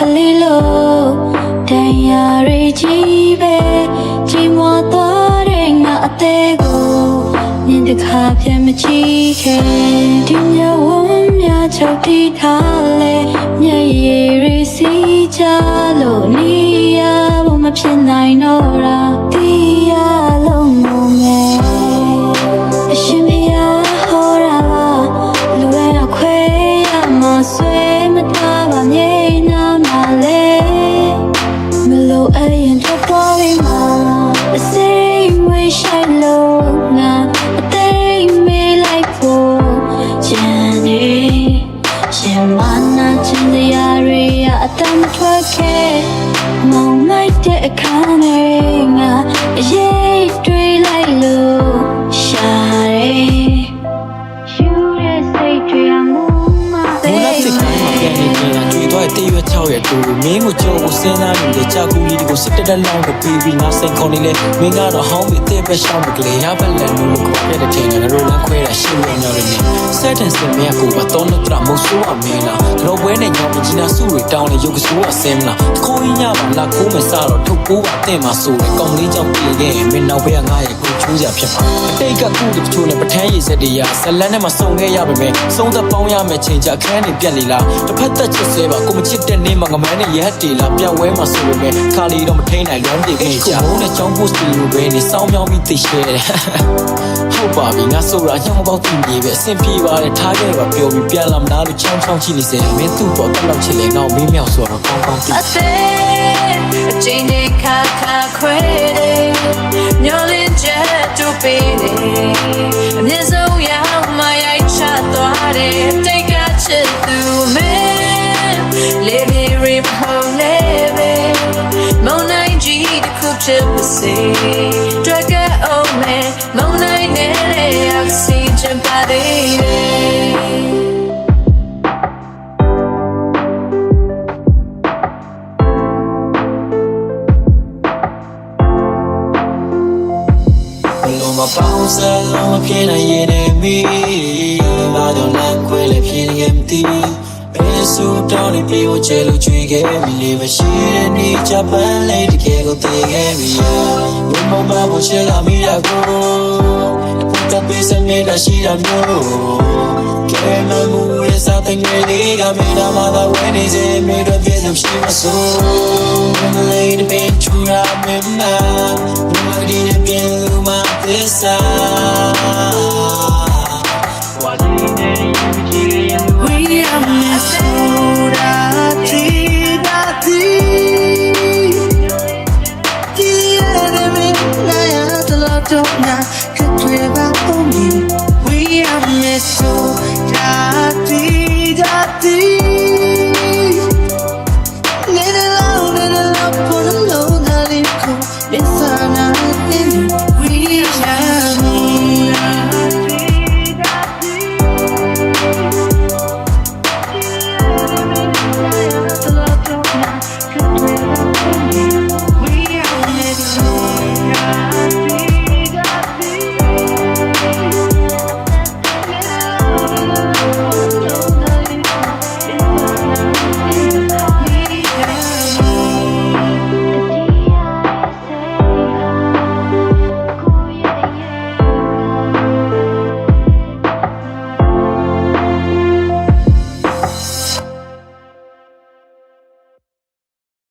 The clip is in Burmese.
လို့တန်ရာရီကြီးပဲကြီးမွားသွားတဲ့ငါအသေးကိုမြင်တခါပြန်မကြည့်ခဲ့ဒီညဝမ်းများချုပ်တီးထားလေမျက်ရည်ရီစီးကြလို့နေရဖို့မဖြစ်နိုင်တော့တာ ထွက်ခဲ့မောင်လိုက်တဲ့အခါနဲ့ 6ရဲ့ကိုမင်းကိုကြုံကိုစဉ်းစားနေတဲ့ကြောက်ကူလေးတွေကိုစစ်တက်တက်လောင်းကိုပေးပြီးငါစိန်ခေါ်နေလဲမင်းကတော့ဟောင်းပြီးတဲ့ပဲရှောင်းမကလေးရပါလက်လို့ကိုပြတဲ့ချိန်ကငါတို့လမ်းခွဲတာရှင်းရညော်ရနေစက်တန်စင်မရကိုတော့တော့တရမဆိုးအမင်းလားကတော့ပွဲနဲ့ညောင်းကြီးနာစုတွေတောင်းနေရုပ်ကစိုးအစင်းလားခေါင်းကြီးညပါလားကိုမစားတော့ထုတ်ကိုပါတဲ့မှာဆိုတယ်ကောင်လေးကြောင့်ပြင်ခဲ့မင်းနောက်ဘက်ကငါရဲ့ကိုချိုးကြဖြစ်ပါအတိတ်ကကုတချို့နဲ့ပထမ်းရည်စက်တရားဇလန်းနဲ့မစုံခဲ့ရပါမယ်စုံသက်ပေါင်းရမယ်ချိန်ကြခန်းနေပြက်လေလားတစ်ဖက်သက်ချစ်စဲပါကိုမချစ်တဲ့နေ့မှာငမန်းနဲ့ရက်တီလားပြန်ဝဲမှာဆိုပေမဲ့ခါလီတော့မထိန်နိုင်လုံးပြေခဲ့ကြဘုံနဲ့ချောင်းပို့စီလိုပဲနေစောင်းမြောင်းပြီးသိရှဲတယ်ဟုတ်ပါပြီငါဆိုတာညောင်းပေါက်တင်ပြေပဲအဆင်ပြေပါတယ်ထားခဲ့ပါပြောပြီးပြန်လာမလားလို့ချောင်းချောင်းကြည့်နေစေမင်းသူ့ပေါ်တက်လောက်ချစ်လေငါ့ကိုမင်းမြောက်ဆိုတော့ကောင်းကောင်းသိအသေးအချိန်နဲ့ခါခါခွဲတယ်ညှို့လင်းချက်တူပေးတယ်အမြင့်ဆုံးရောက်မှရိုက်ချသွားတယ် ခုချစ်ပါစေတွက်ကအောင်မဲမုန်နိုင်နဲ့အောက်ဆီဂျင်ပါသေးတယ်ဘလုံးမပေါင်းစလုံးမပြေနိုင်ရတဲ့မီမာတော့လမ်းခွဲလေပြေရင်မသိ ဘယ်ဆိုတော့ဒီပြေကိုချဲလို့ကြွေခဲ့ပြီလေမရှိတဲ့နေ့ဂျပန်လေးတကယ်ကိုသိခဲ့ပြီဘုံမမဖို့ချဲလာမိရကိုတပိစမေတာရှိတာမျိုးကဲမမှုရဲ့စာတဲ့ငယ်လေးကမေတာမသာဝဲနေစေမေတော့ပြေဆုံးရှိမဆိုးလေးတပင်ချူရမေမဘယ်ဒီပြေလို့မသစ္စာ do not